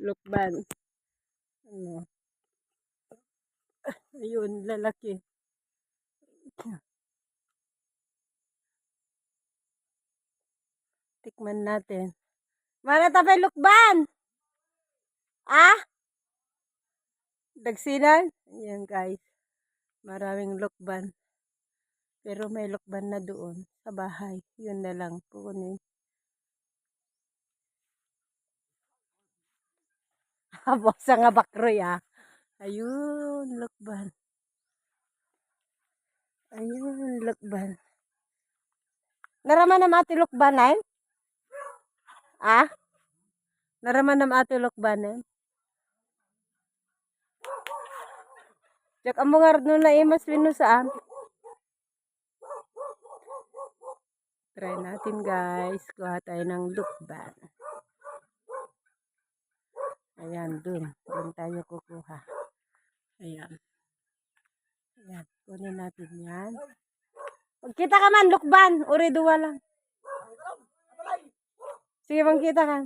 Lukban. Ano? Ayun, lalaki. Tikman natin. Mana tapay lukban? Ah? Dagsinan? Ayan guys. Maraming lukban. Pero may lukban na doon sa bahay. Yun na lang kukunin. Habos nga bakroy ah. Ayun, lukban. Ayun, lukban. Naraman na mati lukbanan? Ah? Naraman na mati lukbanan? Jak amo nga no na imas wino saan? Try natin guys. Kuha tayo ng lukban. Ayan, dun. Dun tayo kukuha. Ayan. Ayan. Kunin natin yan. Magkita ka man, lukban. Uri duwa lang. Sige, magkita ka.